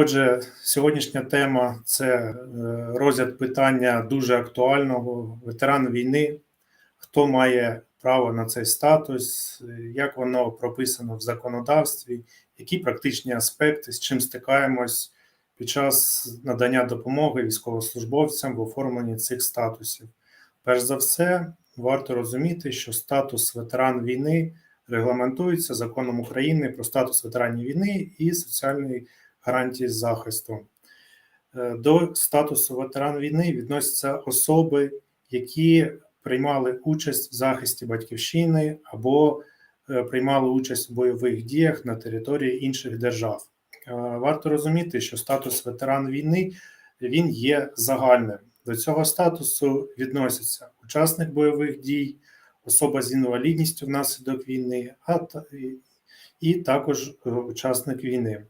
Отже, сьогоднішня тема це е, розгляд питання дуже актуального ветеран війни. Хто має право на цей статус, як воно прописано в законодавстві, які практичні аспекти, з чим стикаємось під час надання допомоги військовослужбовцям в оформленні цих статусів. Перш за все, варто розуміти, що статус ветеран війни регламентується законом України про статус ветеранів війни і соціальної гарантії захисту. Е, До статусу ветеран війни відносяться особи, які приймали участь в захисті батьківщини або е, приймали участь в бойових діях на території інших держав. Е, Варто розуміти, що статус ветеран війни він є загальним. До цього статусу відносяться учасник бойових дій, особа з інвалідністю внаслідок війни, а і- також учасник війни.